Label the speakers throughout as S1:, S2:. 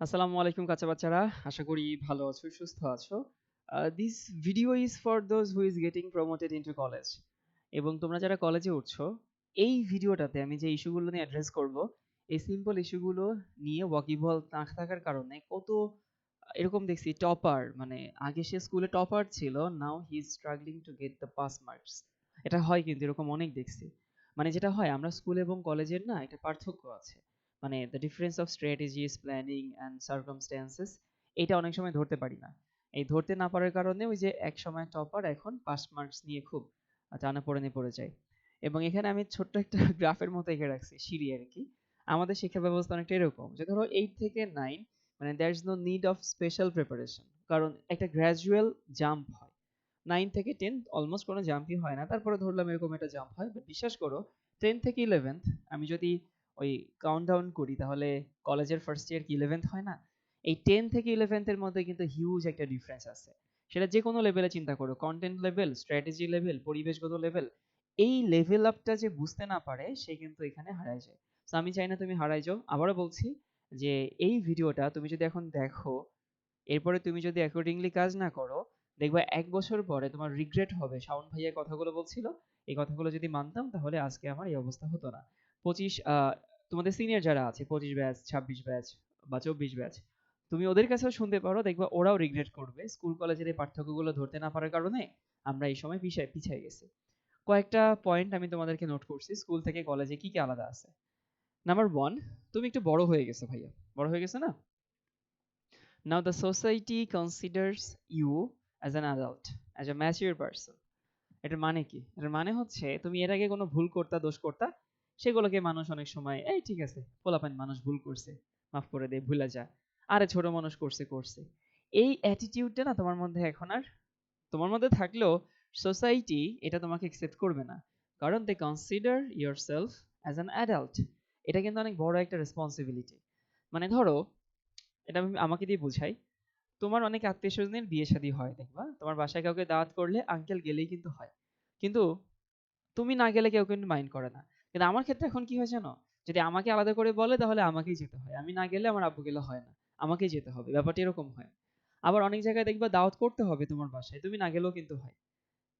S1: আসসালামু আলাইকুম কাঁচা বাচ্চারা, আশা করি ভালো আছো, সুস্থ আছো। This video is for those who is getting promoted into college এবং তোমরা যারা কলেজে উঠছো, এই ভিডিওটাতে আমি যে ইস্যুগুলো নিয়ে অ্যাড্রেস করব, এই সিম্পল ইস্যুগুলো নিয়ে ওয়াকিবল না থাকার কারণে কত, এরকম দেখছি টপার মানে আগে সে স্কুলে টপার ছিল now he is struggling to get the pass marks এটা হয় কিন্তু এরকম অনেক দেখছি। মানে যেটা হয়, আমরা স্কুল এবং কলেজের না একটা পার্থক্য আছে। মানে the difference of strategies planning and circumstances এটা অনেক সময় ধরতে পারি না। এই ধরতে না পারার কারণে ওই যে এক সময় টপার এখন পাস মার্কস নিয়ে খুব টানা পড়ে পড়ে যায়। এবং এখানে আমি ছোট্ট একটা গ্রাফের মতো এঁকে রাখছি, সিঁড়ি আর কি। আমাদের শিক্ষা ব্যবস্থা অনেকটা এরকম যে ধরো এইট থেকে নাইন মানে there is no need of special preparation কারণ একটা গ্র্যাজুয়াল জাম্প হয়। নাইন থেকে টেন অলমোস্ট কোনো জাম্পই হয় না, তারপরে ধরলাম এরকম একটা জাম্প হয়। বিশ্বাস করো টেন থেকে ইলেভেন্থ আমি যদি ওই কাউন্ট ডাউন করি, তাহলে কলেজের ফার্স্ট ইয়ার কি ইলেভেন্থ হয় না? এই টেন থেকে ইলেভেন্থের মধ্যে কিন্তু হিউজ একটা ডিফারেন্স আছে। সেটা যে কোনো লেভেলে চিন্তা করো কন্টেন্ট লেভেল স্ট্র্যাটেজি লেভেল পরিবেশগত লেভেল এই লেভেল আপটা যে বুঝতে না পারে, সে কিন্তু এখানে হারায় যায়। তো আমি চাই না তুমি হারাই যাও। আবারও বলছি যে, এই ভিডিওটা তুমি যদি এখন দেখো, এরপরে তুমি যদি অ্যাকর্ডিংলি কাজ না করো, দেখবা এক বছর পরে তোমার রিগ্রেট হবে। শাওন ভাইয়া কথাগুলো বলছিল, এই কথাগুলো যদি মানতাম, তাহলে আজকে আমার এই অবস্থা হতো না। পঁচিশ তোমাদের সিনিয়র যারা আছে, পঁচিশ ব্যাচ ছাব্বিশ ব্যাচ বা চব্বিশ ব্যাচ তুমি ওদের কাছেও শুনতে পারো, দেখবা ওরাও রিগ্রেট করবে। স্কুল কলেজের এই পার্থক্যগুলো ধরতে না পারার কারণে আমরা এই সময় পিছায়, পিছিয়ে গেছি। কয়েকটা পয়েন্ট আমি তোমাদেরকে নোট করছি স্কুল থেকে কলেজে কি কি আলাদা আছে? নাম্বার ওয়ান তুমি একটু বড় হয়ে গেছো ভাইয়া। বড় হয়ে গেছে না? Now the society considers you as an adult as a mature person এটার মানে কি? এটার মানে হচ্ছে, তুমি এর আগে কোনো ভুল করতা, দোষ করতা সেগুলোকে মানুষ অনেক সময়, এই ঠিক আছে, পোলাপান মানুষ ভুল করছে, মাফ করে দে, ভুলে যা। আরে ছোট মানুষ করছে করছে। এই অ্যাটিটিউডটা না তোমার মধ্যে এখন আর, তোমার মধ্যে থাকলেও সোসাইটি এটা তোমাকে অ্যাকসেপ্ট করবে না। কারণ they consider yourself as an adult এটা কিন্তু অনেক বড় একটা রেসপন্সিবিলিটি মানে ধরো, এটা আমি আমাকে দিয়ে বুঝাই। তোমার অনেক আত্মীয় স্বজনের বিয়ে শাদী হয়, দেখবা? তোমার বাসায় কাউকে দাওয়াত করলে আঙ্কেল গেলেই কিন্তু হয়। কিন্তু তুমি না গেলে কেউ কিন্তু মাইন্ড করে না। কিন্তু আমার ক্ষেত্রে এখন কি হয় জানো? যদি আমাকে আলাদা করে বলে তাহলে আমাকেই যেতে হয়। আমি না গেলে আমার আব্বু গেলে হয় না। আমাকেই যেতে হবে। ব্যাপারটা এরকম হয়। আবার অনেক জায়গায় দেখবা দাওয়াত করতে হবে তোমার বাসায়। তুমি না গেলেও কিন্তু হয়।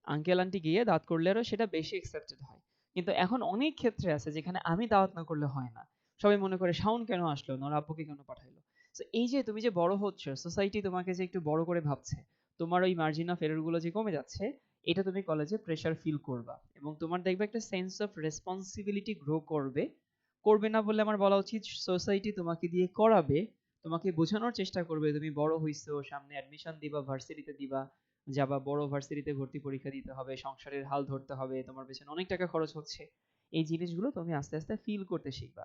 S1: আঙ্কেল আন্টি গিয়ে দাওয়াত করলে আরও সেটা বেশি অ্যাকসেপ্টেড হয়। কিন্তু এখন অনেক ক্ষেত্রে আছে যেখানে আমি দাওয়াত না করলে হয় না। সবাই মনে করে শাওন কেন আসলো? না আব্বুকে কেন পাঠাইলো? তো এই যে তুমি যে বড় হচ্ছ সোসাইটি তোমাকে যে একটু বড় করে ভাবছে, তোমার ওই মার্জিন অফ এররগুলো যে কমে যাচ্ছে এটা তুমি কলেজে প্রেশার ফিল করবা এবং তোমার দেখবে একটা সেন্স অফ রেসপন্সিবিলিটি গ্রো করবে। করবে না বলে আমার বলা উচিত সোসাইটি তোমাকে দিয়ে করাবে, তোমাকে বোঝানোর চেষ্টা করবে তুমি বড় হইছো, সামনে অ্যাডমিশন দিবা ভার্সিটিতে দিবা, যাবা, বড় ভার্সিটিতে ভর্তি পরীক্ষা দিতে হবে, সংসারের হাল ধরতে হবে, তোমার পেছনে অনেক টাকা খরচ হচ্ছে। এই জিনিসগুলো তুমি আস্তে আস্তে ফিল করতে শিখবা।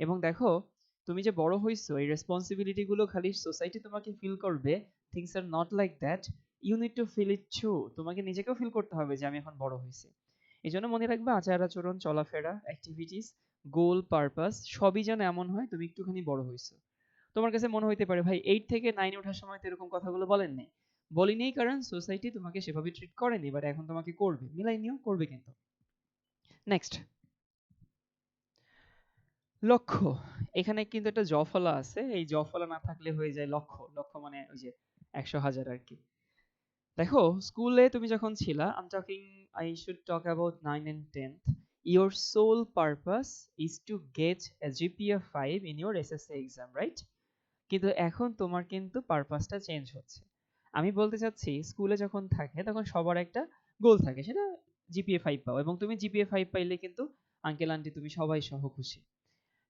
S1: এবং দেখো, তুমি যে বড় হইছো, এই রেসপন্সিবিলিটি গুলো খালি সোসাইটি তোমাকে ফিল করবে things are not like that you need to feel it to তোমাকে নিজেকেও ফিল করতে হবে যে আমি এখন বড় হয়েছি। এই জন্য মনে রাখবে আচার আচরণ চলাফেরা অ্যাক্টিভিটিস গোল পারপাস সবই যেন এমন হয় তুমি একটুখানি বড় হয়েছো। তোমার কাছে মনে হইতে পারে, ভাই এইট থেকে নাইন ওঠার সময় তো এরকম কথাগুলো বলেননি বলিনি কারণ সোসাইটি তোমাকে সেভাবে ট্রিট করেনি বাট এখন তোমাকে করবে। মিলাই নিও, করবে কিন্তু। নেক্সট লক্ষ্য। এখানে কিন্তু একটা জফলা আছে। এই জফলা না থাকলে হয়ে যায় লক্ষ্য। লক্ষ্য মানে ওই যে একশো হাজার আর কি। দেখো স্কুলে তুমি যখন ছিলা I'm talking I should talk about nine and tenth your sole purpose is to get a GPA five in your SSC exam right কিন্তু এখন তোমার কিন্তু পারপাসটা চেঞ্জ হচ্ছে। আমি বলতে চাচ্ছি স্কুলে যখন থাকে, তখন সবার একটা গোল থাকে, সেটা জিপিএ ফাইভ পাও, এবং তুমি জিপিএ ফাইভ পাইলে কিন্তু আঙ্কেল আন্টি তুমি সবাই সহ খুশি।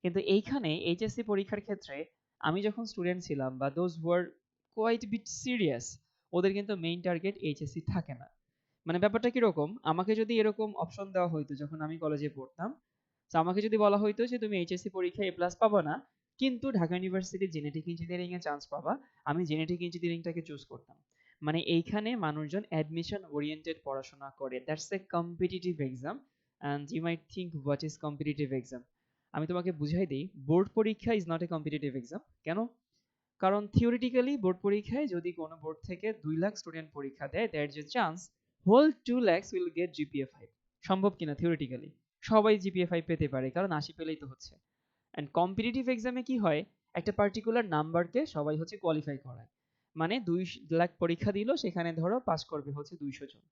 S1: কিন্তু এইখানে এইচএসসি পরীক্ষার ক্ষেত্রে আমি যখন স্টুডেন্ট ছিলাম, বা those were quite bit serious ওদের কিন্তু মেইন টার্গেট এইচএসসি থাকে না। মানে ব্যাপারটা কীরকম? আমাকে যদি এরকম অপশন দেওয়া হইতো যখন আমি কলেজে পড়তাম তো আমাকে যদি বলা হইতো যে, তুমি এইচএসসি পরীক্ষায় এ প্লাস পাবা না, কিন্তু ঢাকা ইউনিভার্সিটি জেনেটিক ইঞ্জিনিয়ারিং এ চান্স পাবা। আমি জেনেটিক ইঞ্জিনিয়ারিংটাকে চুজ করতাম। মানে এইখানে মানুষজন অ্যাডমিশন ওরিয়েন্টেড পড়াশোনা করে। That's a competitive exam and you might think what is competitive exam আমি তোমাকে বুঝাই দিই, বোর্ড পরীক্ষা is not a competitive exam কেন? কারণ থিওরিটিক্যালি বোর্ড পরীক্ষায় যদি কোনো বোর্ড থেকে দুই লাখ স্টুডেন্ট পরীক্ষা দেয় is a chance whole two lakhs will get GPA five সম্ভব কিনা থিওরিটিক্যালি সবাই জিপিএ ফাইভ পেতে পারে, কারণ আশি পেলেই তো হচ্ছে। অ্যান্ড কম্পিটিটিভ এক্সামে কি হয়? একটা পার্টিকুলার নাম্বারকে সবাই হচ্ছে কোয়ালিফাই করায়। মানে দুই লাখ পরীক্ষা দিল, সেখানে ধরো পাস করবে হচ্ছে দুইশো জন।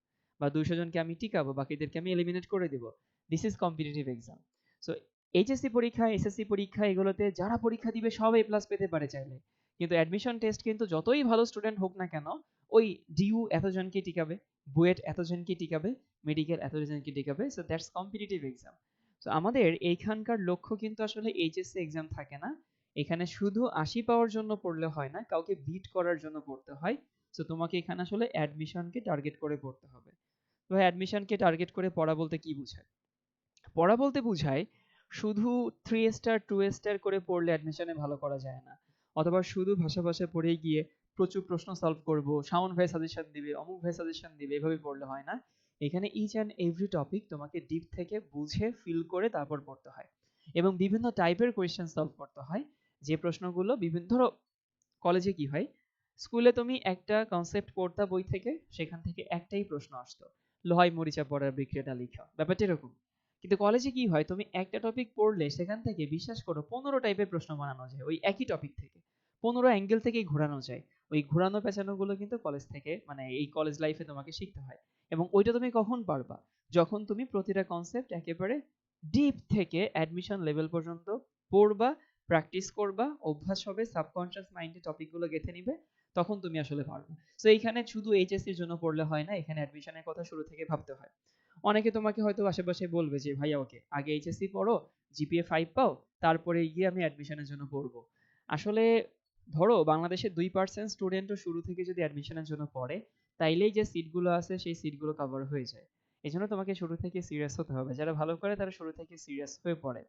S1: বা দুইশো জনকে আমি টিকাবো, বাকিদেরকে আমি এলিমিনেট করে দেবো। This is competitive exam so HSC পরীক্ষা এসএসসি পরীক্ষা, এগুলোতে যারা পরীক্ষা দিবে সব এ প্লাস পেতে পারে চাইলে। কিন্তু অ্যাডমিশন টেস্ট কিন্তু যতই ভালো স্টুডেন্ট হোক না কেন, ওই ডিউ এতজনকে টিকাবে, বুয়েট এতজনকে টিকাবে মেডিকেল এতজনকে টিকাবে so that's competitive exam so আমাদের এইখানকার লক্ষ্য কিন্তু আসলে এইচএসসি এক্সাম থাকে না। এখানে শুধু আশি পাওয়ার জন্য পড়লে হয় না, কাউকে বিট করার জন্য পড়তে হয়। সো তোমাকে এখানে আসলে অ্যাডমিশনকে টার্গেট করে পড়তে হবে। তো অ্যাডমিশনকে টার্গেট করে পড়া বলতে কি বোঝায়? পড়া বলতে বোঝায়, শুধু থ্রি স্টার টু স্টার করে পড়লে অ্যাডমিশনে ভালো করা যায় না। অথবা শুধু ভাষা ভাষা পড়ে গিয়ে প্রচুর প্রশ্ন সলভ করব শাওন ভাই সাজেশন দিবে, অমুক ভাই সাজেশন দিবে, এভাবে পড়লে হয় না। এখানে ইচ অ্যান্ড এভরি টপিক তোমাকে ডিপ থেকে বুঝে ফিল করে তারপর পড়তে হয়। এবং বিভিন্ন টাইপের কোয়েশ্চেন সলভ করতে হয়। যে প্রশ্নগুলো বিভিন্ন, ধরো কলেজে কি হয়? স্কুলে তুমি একটা কনসেপ্ট পড়তা বই থেকে, সেখান থেকে একটাই প্রশ্ন আসতো। লোহাই মরিচা পড়ার বিক্রিয়াটা লিখা। ব্যাপারটা এরকম। কিন্তু কলেজে কি হয়? তুমি একটা টপিক পড়লে সেখান থেকে বিশ্বাস করো পনেরো টাইপের প্রশ্ন বানানো যায়, ওই একই টপিক থেকে। পনেরো অ্যাঙ্গেল থেকেই ঘোরানো যায়। ওই ঘোরানো পেঁচানো গুলো কিন্তু কলেজ থেকে মানে এই কলেজ লাইফে তোমাকে শিখতে হয়। এবং ওইটা তুমি কখন পারবা? যখন তুমি প্রতিটা কনসেপ্ট একেবারে ডিপ থেকে অ্যাডমিশন লেভেল পর্যন্ত পড়বা প্র্যাকটিস করবা, অভ্যাস হবে সাবকনশিয়াস মাইন্ডে টপিকগুলো গেঁথে নিবে, তখন তুমি আসলে পারবে। তো এইখানে শুধু এইচএসসির জন্য পড়লে হয় না, এখানে অ্যাডমিশনের কথা শুরু থেকে ভাবতে হয়। অনেকে তোমাকে হয়তো আশেপাশে বলবে যে, ভাইয়া, ওকে আগে এইচএসসি পড়ো জিপিএ ফাইভ পাও, তারপরে গিয়ে আমি অ্যাডমিশনের জন্য পড়ব। আসলে ধরো, বাংলাদেশে দুই পার্সেন্ট স্টুডেন্টও শুরু থেকে যদি অ্যাডমিশনের জন্য পড়ে, তাইলেই যে সিটগুলো আছে, সেই সিটগুলো কভার হয়ে যায়। এই জন্য তোমাকে শুরু থেকে সিরিয়াস হতে হবে। যারা ভালো করে তারা শুরু থেকে সিরিয়াস হয়ে পড়ে।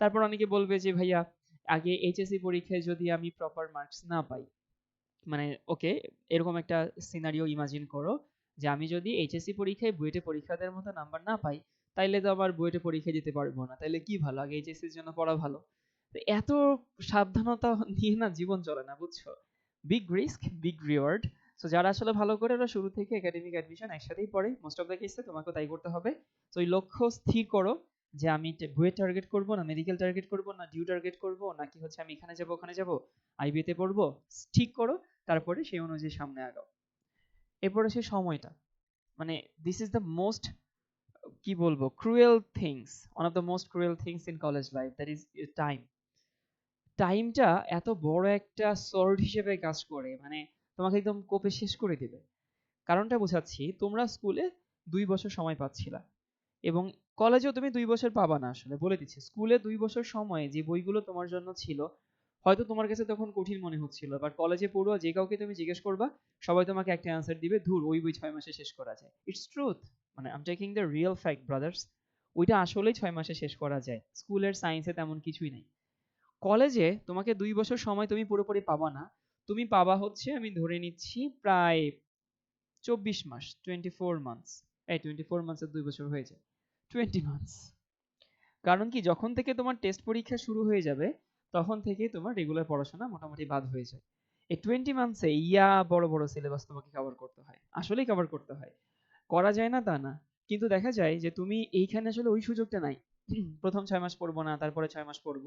S1: তারপর অনেকে বলবে যে, ভাইয়া, আগে এইচএসসি পরীক্ষায় যদি আমি প্রপার মার্কস না পাই মানে ওকে এরকম একটা সিনারিও ইমাজিন করো যে আমি যদি এইচএসসি পরীক্ষায় বুয়েটে পরীক্ষা দেওয়ার মতো নাম্বার না পাই, তাইলে তো আবার বুয়েটে পরীক্ষা দিতে পারব না। তাইলে কি ভালো? আগে এইচএসসির জন্য পড়া ভালো। তো এত সাবধানতা নিয়ে না জীবন চলে না, বুঝছ? Big risk big reward so যারা আসলে ভালো করে ওরা শুরু থেকে একাডেমিক অ্যাডমিশন একসাথেই পড়ে। মোস্ট অফ দ্য কেসে তোমাকে তাই করতে হবে। তো ওই লক্ষ্য স্থির করো যে আমি বুয়েট টার্গেট করব না মেডিকেল টার্গেট করব না ডিউ টার্গেট করব, নাকি হচ্ছে আমি এখানে যাব, ওখানে যাব আইবিতে পড়ব, ঠিক করো, তারপরে সেই অনুযায়ী সামনে আগাও। এরপরে সে সময়টা। মানে দিস ইজ দ্য মোস্ট কি বলব cruel things one of the most cruel things in college life that is time টাইমটা এত বড় একটা সর্ড হিসেবে কাজ করে মানে তোমাকে একদম কোপে শেষ করে দেবে। কারণটা বোঝাচ্ছি, তোমরা স্কুলে দুই বছর সময় পাচ্ছিলা এবং কলেজেও তুমি দুই বছর পাবা না আসলে, বলে দিচ্ছি। স্কুলে দুই বছর সময়ে যে বইগুলো তোমার জন্য ছিল হয়তো তোমার কাছে তখন কঠিন মনে হচ্ছিল বাট কলেজে পড়ুয়া যে কাউকে তুমি জিজ্ঞেস করবা, সবাই তোমাকে একটা অ্যান্সার দিবে, ধুর, ওই বই ছয় মাসে শেষ করা যায়। ইটস ট্রুথ মানে I'm taking the real fact brothers ওইটা আসলেই ছয় মাসে শেষ করা যায়। স্কুলের সায়েন্সে তেমন কিছুই নেই। কলেজে তোমাকে দুই বছর সময় তুমি পুরোপুরি পাবা না। তুমি পাবা হচ্ছে, আমি ধরে নিচ্ছি, প্রায় চব্বিশ মাস টোয়েন্টি ফোর মান্থস এই টোয়েন্টি ফোর মান্থসের দুই বছর হয়ে যায়। টোয়েন্টি মান্থস কারণ কি, যখন থেকে তোমার টেস্ট পরীক্ষা শুরু হয়ে যাবে তখন থেকে তোমার রেগুলার পড়াশোনা মোটামুটি বাদ হয়ে যায়। এই টোয়েন্টি মান্থসে ইয়া বড় বড় সিলেবাস তোমাকে কভার করতে হয়। আসলেই কভার করতে হয়। করা যায় না, তা না। কিন্তু দেখা যায় যে তুমি এইখানে আসলে ওই সুযোগটা নাই। প্রথম ছয় মাস পড়ব না, তারপরে ছয় মাস পড়ব।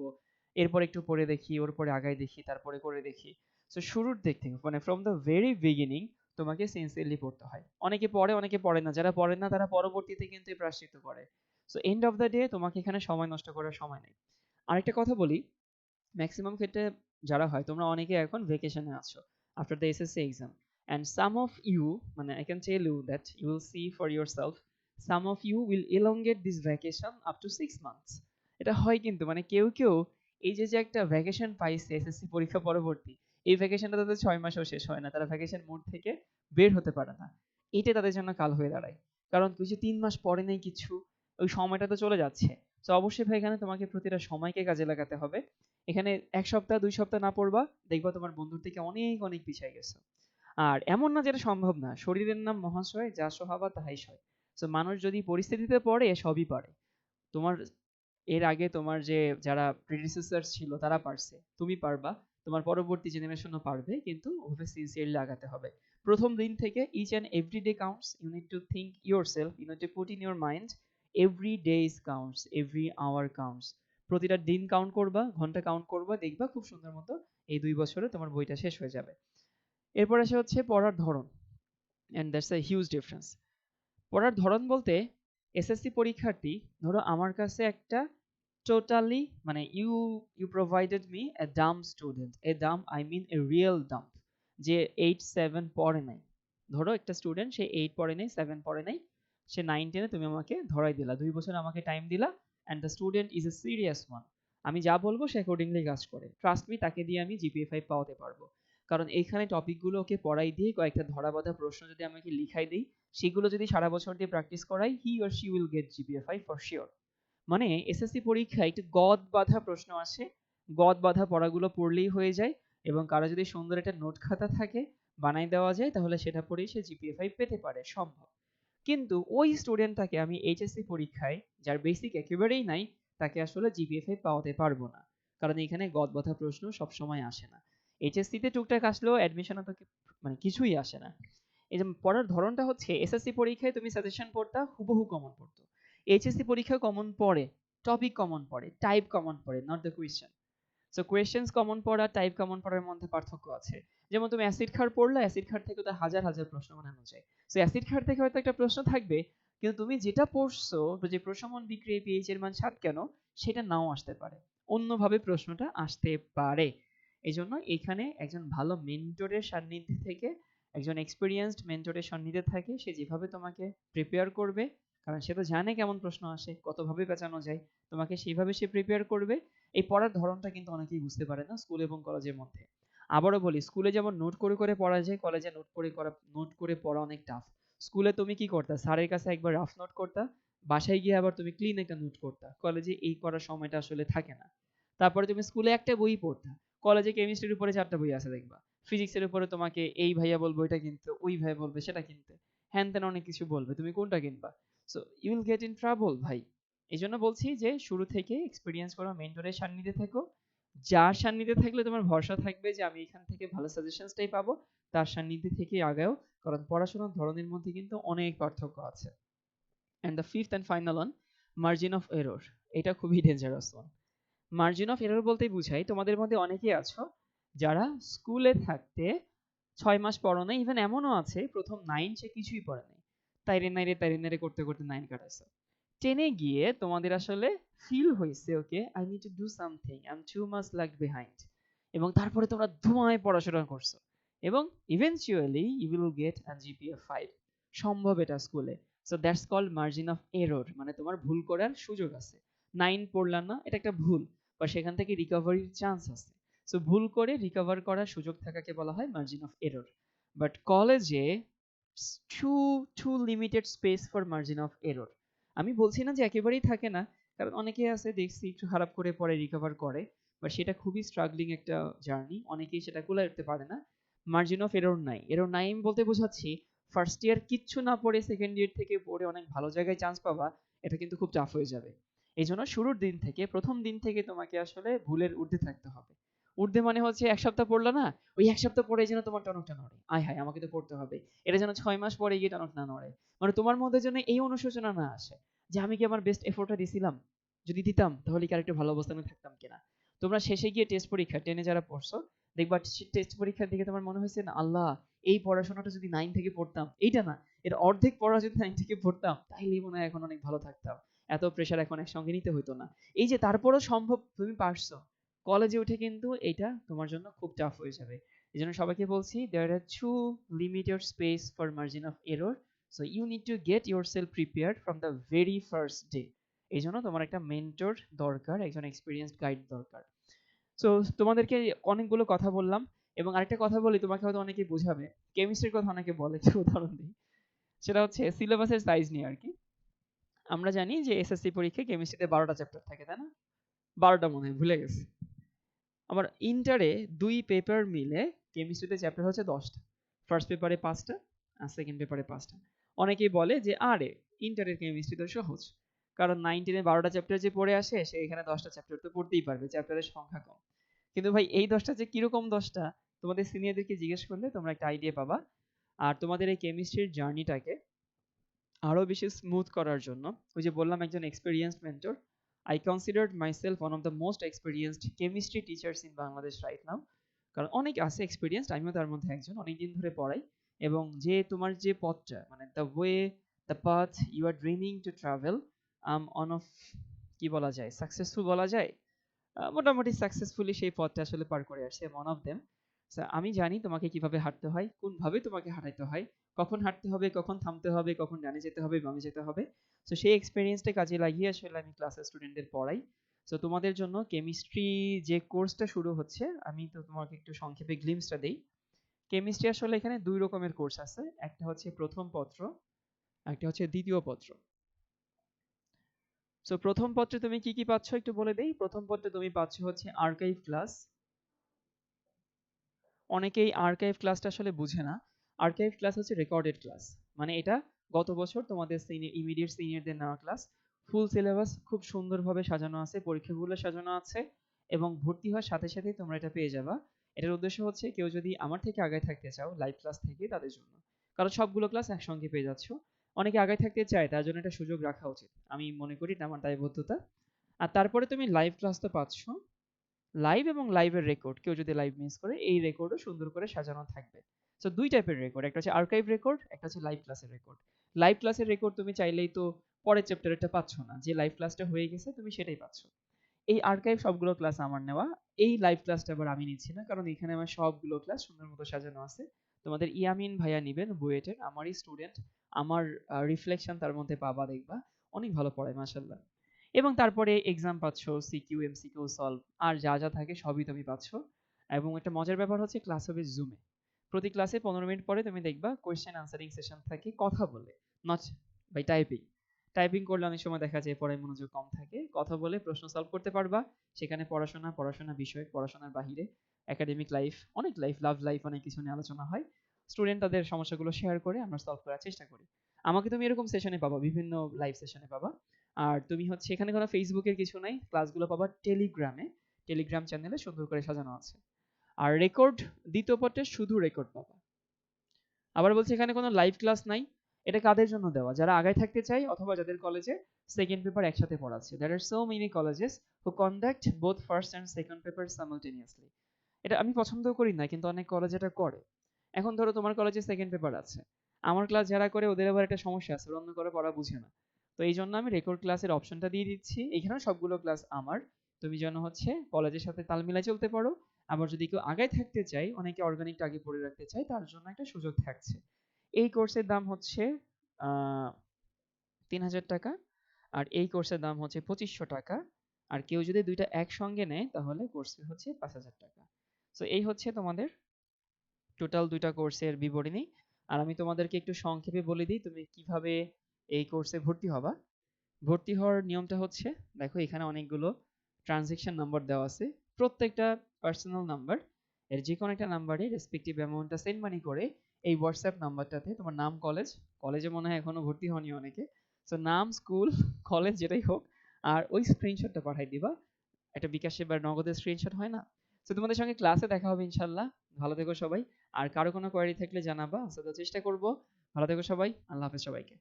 S1: এরপর একটু পড়ে দেখি, ওর পরে আগাই দেখি, তারপরে করে দেখি। সো শুরুর দিক থেকে মানে ফ্রম দ্য ভেরি বিগিনিং তোমাকে সিনসিয়ারলি পড়তে হয়। অনেকে পড়ে অনেকে পড়ে না। যারা পড়ে না, তারা পরবর্তীতে কিন্তু প্রাশ্চিত্য করে so end of the day তোমাকে এখানে সময় নষ্ট করার সময় নেই। আরেকটা কথা বলি। ম্যাক্সিমাম ক্ষেত্রে যারা হয়, তোমরা অনেকে এখন ভেকেশনে আছো after the SSC exam and some of you মানে I can tell you that you will see for yourself some of you will elongate this vacation up to six months এটা হয় কিন্তু মানে কেউ কেউ এই যে যে একটা ভ্যাকেশন পাইছে এসএসসি পরীক্ষা পরবর্তী, এই ভ্যাকেশনটা তাদের ছয় মাসেও শেষ হয় না, তারা ভ্যাকেশন মোড থেকে বের হতে পারে না। এটা তাদের জন্য কাল হয়ে দাঁড়ায়। কারণ যে তিন মাস পরে নেই কিছু, ওই সময়টা তো চলে যাচ্ছে। তো অবশ্যই ভাই, এখানে তোমাকে প্রতিটা সময়কে কাজে লাগাতে হবে। এখানে এক সপ্তাহ, দুই সপ্তাহ না পড়বা, দেখবা তোমার বন্ধুর থেকে অনেক অনেক পিছিয়ে গেছো। আর এমন না যেটা সম্ভব না। শরীরের নাম মহাশয়, যা সহাবা তাহাই সয়। তো মানুষ যদি পরিস্থিতিতে পড়ে, সবই পারে। তোমার, এর আগে তোমার যে, যারা প্রিডিসেসার ছিল, তারা পারছে। তুমি পারবা। তোমার পরবর্তী জেনারেশনও পারবে, কিন্তু ওভাবে সিনসিয়ারলি লাগাতে হবে। প্রথম দিন থেকে each and every day counts you need to think yourself you need to put in your mind every day is counts every hour counts প্রতিটা দিন কাউন্ট করবা, ঘণ্টা কাউন্ট করবা, দেখবা খুব সুন্দর মতো এই দুই বছরে তোমার বইটা শেষ হয়ে যাবে। এরপর আসে হচ্ছে পড়ার ধরন and that's a huge difference পড়ার ধরন বলতে এসএসসি পরীক্ষার্থী, ধরো আমার কাছে একটা টোটালি মানে you you provided me a dumb student a Dam I mean A real Dam যে এইট সেভেন পড়ে নাই। ধরো একটা স্টুডেন্ট সে এইট পড়ে নাই সেভেন পড়ে নাই, সে নাইন টেনে তুমি আমাকে ধরাই দিলা, দুই বছর আমাকে টাইম দিলা and the student is a serious one আমি যা বলব সে অ্যাকর্ডিংলি কাজ করে। ট্রাস্ট মি তাকে দিয়ে আমি জিপিএ ফাইভ পাওয়াতে পারব। কারণ এইখানে টপিকগুলো ওকে পড়াই দিয়ে কয়েকটা ধরা বাঁধা প্রশ্ন যদি আমাকে লিখাই দিই, সেগুলো যদি সারা বছর দিয়ে প্র্যাকটিস করাই he or she will get GPA five for sure মানে এসএসসি পরীক্ষায় একটু গদ বাঁধা প্রশ্ন আসে। গদ বাঁধা পড়াগুলো পড়লেই হয়ে যায় এবং কারও যদি সুন্দর একটা নোট খাতা থাকে, বানাই দেওয়া যায়, তাহলে সেটা পড়েই সে জিপিএ ফাইভ পেতে পারে, সম্ভব। কিন্তু ওই স্টুডেন্টটাকে আমি এইচএসসি পরীক্ষায়, যার বেসিক একেবারেই নাই, তাকে আসলে জিপিএ ফাইভ পাওয়াতে পারব না। কারণ এখানে গদ বাঁধা প্রশ্ন সবসময় আসে না। এইচএসসিতে টুকটাক আসলেও অ্যাডমিশনে তো মানে কিছুই আসে না। এই যে পড়ার ধরনটা হচ্ছে এসএসসি পরীক্ষায় তুমি সাজেশন পড়তা, হুবহু কমন পড়তো। এইচএসসি পরীক্ষায় কমন পড়ে টপিক কমন পড়ে টাইপ কমন পড়ে not the question so questions common পড়া টাইপ কমন পড়ার মধ্যে পার্থক্য আছে। যেমন তুমি অ্যাসিড খার পড়লে অ্যাসিড খার থেকে তো হাজার হাজার প্রশ্ন বানানো যায়। সো অ্যাসিড খার থেকে হয়তো একটা প্রশ্ন থাকবে, কিন্তু তুমি যেটা পড়ছো, যে প্রশমন, বিক্রিয়া পিএইচ এর মান সাত কেন, সেটা নাও আসতে পারে। অন্যভাবে প্রশ্নটা আসতে পারে। এই জন্য এখানে একজন ভালো মেন্টরের সান্নিধ্যে থেকে, একজন এক্সপিরিয়েন্সড মেন্টরের সান্নিধ্যে থাকে সে যেভাবে তোমাকে প্রিপেয়ার করবে, কারণ সে তো জানে কেমন প্রশ্ন আসে, কতভাবে পেঁচানো যায়, তোমাকে সেইভাবে সে প্রিপেয়ার করবে। এই পড়ার ধরনটা কিন্তু অনেকেই বুঝতে পারে না স্কুল এবং কলেজের মধ্যে। আবারও বলি স্কুলে যেমন নোট করে করে পড়া যায় কলেজে নোট করে করা নোট করে পড়া অনেক টাফ স্কুলে তুমি কি করতা? স্যারের কাছে একবার রাফ নোট করতা, বাসায় গিয়ে আবার তুমি ক্লিন একটা নোট করতা। কলেজে এই করার সময়টা আসলে থাকে না। তারপরে তুমি স্কুলে একটা বই পড়তা। কলেজে কেমিস্ট্রির উপরে চারটা বই আছে দেখবা। ফিজিক্সের উপরে তোমাকে এই ভাইয়া বলব এটা কিনতে, ওই ভাইয়া বলবে, সেটা কিনতে। হ্যান তেন অনেক কিছু বলবে, তুমি কোনটা কিনবা? So you will get in trouble ভাই। এই জন্য বলছি যে, শুরু থেকে এক্সপিরিয়েন্স করা মেন্টরের সান্নিধ্যে থেকো। যার সান্নিধ্যে থাকলে তোমার ভরসা থাকবে যে আমি এখান থেকে ভালো সাজেশনসটাই পাবো, তার সান্নিধ্যে থেকে আগাও। কারণ পড়াশোনার ধরনের মধ্যে কিন্তু অনেক পার্থক্য আছে। And the fifth and final one margin of error এটা খুবই dangerous one margin of error বলতেই বুঝাই, তোমাদের মধ্যে অনেকেই আছো যারা স্কুলে থাকতে ছয় মাস পড়ো না ইভেন এমনও আছে, প্রথম নাইন সে কিছুই পড়ে নাই। তাইরে নাইরে তাইরে নাইরে করতে করতে নাইন কাটাইছে। টেনে গিয়ে তোমাদের আসলে ফিল হয়েছে okay I need to do something I am too much lag behind এবং তারপরে তোমরা ধোঁয়ায় পড়াশোনা করছ। এবং eventually you will get a GPA five সম্ভব এটা স্কুলে so that's called margin of error মানে তোমার ভুল করার সুযোগ আছে। নাইন পড়লাম না, এটা একটা ভুল। বা সেখান থেকে রিকভারির চান্স আছে। সো ভুল করে রিকভার করার সুযোগ থাকাকে বলা হয় মার্জিন অফ এরর বাট কলেজে too too limited space for margin of error আমি বলছি না যে একেবারেই থাকে না, কারণ অনেকেই আছে দেখছি একটু খারাপ করে পরে রিকভার করে বাট সেটা খুবই স্ট্রাগলিং একটা জার্নি অনেকেই সেটা কুলা উঠতে পারে না। মার্জিন অফ এরর নাই। এরর নাই আমি বলতে বোঝাচ্ছি ফার্স্ট ইয়ার কিচ্ছু না পড়ে সেকেন্ড ইয়ার থেকে পড়ে অনেক ভালো জায়গায় চান্স পাবা, এটা কিন্তু খুব টাফ হয়ে যাবে। এই জন্য শুরুর দিন থেকে, প্রথম দিন থেকে তোমাকে আসলে ভুলের ঊর্ধ্বে থাকতে হবে। ঊর্ধ্বে মানে হচ্ছে এক সপ্তাহ পড়ল না, ওই এক সপ্তাহ পরে যেন তোমার টনকটা নড়ে। আয় হায়, আমাকে তো পড়তে হবে। এটা যেন ছয় মাস পরে গিয়ে টনক না নড়ে। মানে তোমার মধ্যে যেন এই অনুশোচনা না আসে যে আমি কি আমার বেস্ট এফোর্টটা দিছিলাম? যদি দিতাম, তাহলে কি আরেকটু ভালো অবস্থানে থাকতাম কিনা? তোমরা শেষে গিয়ে টেস্ট পরীক্ষা টেনে যারা পড়ছো, দেখবা টেস্ট পরীক্ষার দিকে তোমার মনে হয়েছে না, আল্লাহ, এই পড়াশোনাটা যদি নাইন থেকে পড়তাম, এইটা না, এর অর্ধেক পড়া যদি নাইন থেকে পড়তাম, তাইলেই মনে হয় এখন অনেক ভালো থাকতাম। এত প্রেশার এখন একসঙ্গে নিতে হতো না। এই যে তারপরও সম্ভব তুমি পারছ। কলেজে উঠে কিন্তু এটা তোমার জন্য খুব টাফ হয়ে যাবে। এই জন্য সবাইকে বলছি there are too limited space for margin of error so you need to get yourself prepared from the very first day এই জন্য তোমার একটা মেন্টর দরকার, একজন এক্সপিরিয়েন্সড গাইড দরকার। সো তোমাদেরকে অনেকগুলো কথা বললাম, এবং আরেকটা কথা বলি, তোমাকে হয়তো অনেকেই বোঝাবে। কেমিস্ট্রির কথা অনেকে বলে, একটু উদাহরণ দিই। সেটা হচ্ছে সিলেবাসের সাইজ নিয়ে আর কি। আমরা জানি যে এসএসসি পরীক্ষায় কেমিস্ট্রিতে বারোটা চ্যাপ্টার থাকে, তাই না? বারোটা মনে হয়, ভুলে গেছি। আমার ইন্টারে দুই পেপার মিলে কেমিস্ট্রিতে চ্যাপ্টার হচ্ছে দশটা। ফার্স্ট পেপারে পাঁচটা আর সেকেন্ড পেপারে পাঁচটা। অনেকেই বলে যে, আরে ইন্টারের কেমিস্ট্রি তো সহজ। কারণ নাইন টেনে বারোটা চ্যাপ্টার যে পড়ে আসে, সে এখানে দশটা চ্যাপ্টার তো পড়তেই পারবে চ্যাপ্টারের সংখ্যা কম। কিন্তু ভাই, এই দশটা যে কীরকম দশটা, তোমাদের সিনিয়রদেরকে জিজ্ঞেস করলে তোমরা একটা আইডিয়া পাবা। আর তোমাদের এই কেমিস্ট্রির জার্নিটাকে আরও বেশি স্মুথ করার জন্য, ওই যে বললাম একজন experience mentor I considered myself one of the most experienced chemistry teachers in Bangladesh right now. কারণ অনেক আছে এক্সপিরিয়েন্সড আমিও তার মধ্যে একজন অনেক দিন ধরে পড়াই। এবং যে তোমার যে পথটা মানে the way the path you are dreaming to travel um on of কি বলা যায় সাকসেসফুল বলা যায় মোটামুটি সাকসেসফুলি সেই পথটা আসলে পার করে আসছে ওয়ান অফ দেম আমি জানি তোমাকে কীভাবে হাঁটতে হয়, কোনভাবে তোমাকে হাঁটাইতে হয়, কখন হাঁটতে হবে, কখন থামতে হবে, কখন ডানে যেতে হবে, বামে যেতে হবে। তো সেই এক্সপিরিয়েন্সটা কাজে লাগিয়ে আসলে আমি ক্লাসের স্টুডেন্টদের পড়াই। তো তোমাদের জন্য কেমিস্ট্রি যে কোর্সটা শুরু হচ্ছে, আমি তো তোমাকে একটু সংক্ষেপে গ্লিমসটা দেই। কেমিস্ট্রি আসলে এখানে দুই রকমের কোর্স আছে, একটা হচ্ছে প্রথম পত্র, একটা হচ্ছে দ্বিতীয় পত্র। সো প্রথম পত্রে তুমি কি কি পাচ্ছ একটু বলে দেই। প্রথম পত্রে তুমি পাচ্ছ হচ্ছে আর্কাইভ ক্লাস অনেকেই আর্কাইভ ক্লাসটা আসলে বুঝে না। আর্কাইভ ক্লাস হচ্ছে রেকর্ডেড ক্লাস মানে এটা গত বছর তোমাদের সিনিয়র ইমিডিয়েট সিনিয়রদের নেওয়া ক্লাস ফুল সিলেবাস খুব সুন্দরভাবে সাজানো আছে, পরীক্ষাগুলো সাজানো আছে এবং ভর্তি হওয়ার সাথে সাথেই তোমরা এটা পেয়ে যাবা। এটার উদ্দেশ্য হচ্ছে কেউ যদি আমার থেকে আগায় থাকতে চাও লাইভ ক্লাস থেকে তাদের জন্য। কারণ সবগুলো ক্লাস একসঙ্গে পেয়ে যাচ্ছ। অনেকে আগায় থাকতে চায়, তার জন্য একটা সুযোগ রাখা উচিত। আমি মনে করি এটা আমার দায়বদ্ধতা। আর তারপরে তুমি লাইভ ক্লাস তো পাচ্ছ। লাইভ এবং লাইভের রেকর্ড কেউ যদি লাইভ মিস করে, এই রেকর্ডও সুন্দর করে সাজানো থাকবে। সো দুই টাইপের রেকর্ড একটা হচ্ছে আর্কাইভ রেকর্ড একটা হচ্ছে লাইভ ক্লাসের রেকর্ড লাইভ ক্লাসের রেকর্ড তুমি চাইলেই তো পরের চ্যাপ্টারটা পাচ্ছ না। যে লাইভ ক্লাসটা হয়ে গেছে, তুমি সেটাই পাচ্ছ। এই আর্কাইভ সবগুলো ক্লাস আমার নেওয়া। এই লাইভ ক্লাসটা আবার আমি নিচ্ছি না, কারণ এখানে আমার সবগুলো ক্লাস সুন্দর মতো সাজানো আছে। তোমাদের ইয়ামিন ভাইয়া নিবেন, বুয়েটের। আমারই স্টুডেন্ট আমার রিফ্লেকশন তার মধ্যে পাবা, দেখবা। অনেক ভালো পড়ায় মাশাল্লাহ এবং তারপরে এক্সাম পাচ্ছ সিকিউ এমসিকিউ সলভ আর যা যা থাকে সবই তুমি পাচ্ছ। এবং একটা মজার ব্যাপার হচ্ছে ক্লাস হবে জুমে প্রতি ক্লাসে পনেরো মিনিট পরে তুমি দেখবা কোয়েশ্চেন আনসারিং সেশন থাকে কথা বলে নট বাই টাইপিং টাইপিং করলে অনেক সময় দেখা যায় পড়ায় মনোযোগ কম থাকে, কথা বলে প্রশ্ন সলভ করতে পারবা। সেখানে পড়াশোনা পড়াশোনা বিষয় পড়াশোনার বাহিরে একাডেমিক লাইফ অনেক লাইফ লাভ লাইফ অনেক কিছু নিয়ে আলোচনা হয়। স্টুডেন্ট তাদের সমস্যাগুলো শেয়ার করে আমরা সলভ করার চেষ্টা করি। আমাকে তুমি এরকম সেশনে পাবা, বিভিন্ন লাইভ সেশনে পাবা। আর তুমি হচ্ছে এখানে কোনো ফেসবুকের কিছু নাই ক্লাসগুলো পাবা টেলিগ্রামে টেলিগ্রাম চ্যানেলে সুন্দর করে সাজানো আছে। আর রেকর্ড দ্বিতীয় পত্রে শুধু রেকর্ড পাবা। আবার বলছি এখানে কোনো লাইভ ক্লাস নাই, এটা কাদের জন্য দেওয়া? যারা আগায় থাকতে চাই অথবা যাদের কলেজে সেকেন্ড পেপার একসাথে পড়াচ্ছে। There are so many colleges who conduct both first and second paper simultaneously এটা আমি পছন্দ করি না, কিন্তু অনেক কলেজ এটা করে। এখন ধরো তোমার কলেজে সেকেন্ড পেপার আছে। আমার ক্লাস যারা করে ওদের আবার একটা সমস্যা আছে অন্য করে পড়া বুঝে না। তো এই জন্য আমি রেকর্ড ক্লাসের অপশনটা দিয়ে দিচ্ছি। এখানে সবগুলো ক্লাস আমার। তুমি যেন হচ্ছে কলেজের সাথে তাল মিলাই চলতে পারো। আবার যদি কেউ আগায় থাকতে চাই অনেকে অর্গানিকটা আগে পড়ে রাখতে চাই তার জন্য একটা সুযোগ থাকছে। এই কোর্সের দাম হচ্ছে তিন হাজার টাকা। আর এই কোর্সের দাম হচ্ছে পঁচিশশো টাকা। আর কেউ যদি দুইটা একসঙ্গে নেয়, তাহলে কোর্স হচ্ছে পাঁচ হাজার টাকা। সো এই হচ্ছে তোমাদের টোটাল দুইটা কোর্সের বিবরণী। আর আমি তোমাদেরকে একটু সংক্ষেপে বলে দিই, তুমি কীভাবে এই কোর্সে ভর্তি হবা। ভর্তি হওয়ার নিয়মটা হচ্ছে, দেখো এখানে অনেকগুলো ট্রানজেকশন নাম্বার দেওয়া আছে। প্রত্যেকটা পার্সোনাল নাম্বার এর যে কোনো একটা নাম্বারে রেসপেক্টিভ অ্যামাউন্টটা সেন্ড মানি করে এই হোয়াটসঅ্যাপ নাম্বারটাতে তোমার নাম কলেজ কলেজে মনে হয় এখনও ভর্তি হয়নি অনেকে সো নাম স্কুল কলেজ যেটাই হোক, আর ওই স্ক্রিনশটটা পাঠাই দিবা। একটা বিকাশে বা নগদের স্ক্রিনশট হয় না? তো তোমাদের সঙ্গে ক্লাসে দেখা হবে ইনশাল্লাহ ভালো থেকো সবাই। আর কারও কোনো কোয়ারি থাকলে জানাবা। চেষ্টা করব। ভালো থেকো সবাই। আল্লাহ হাফেজ সবাইকে।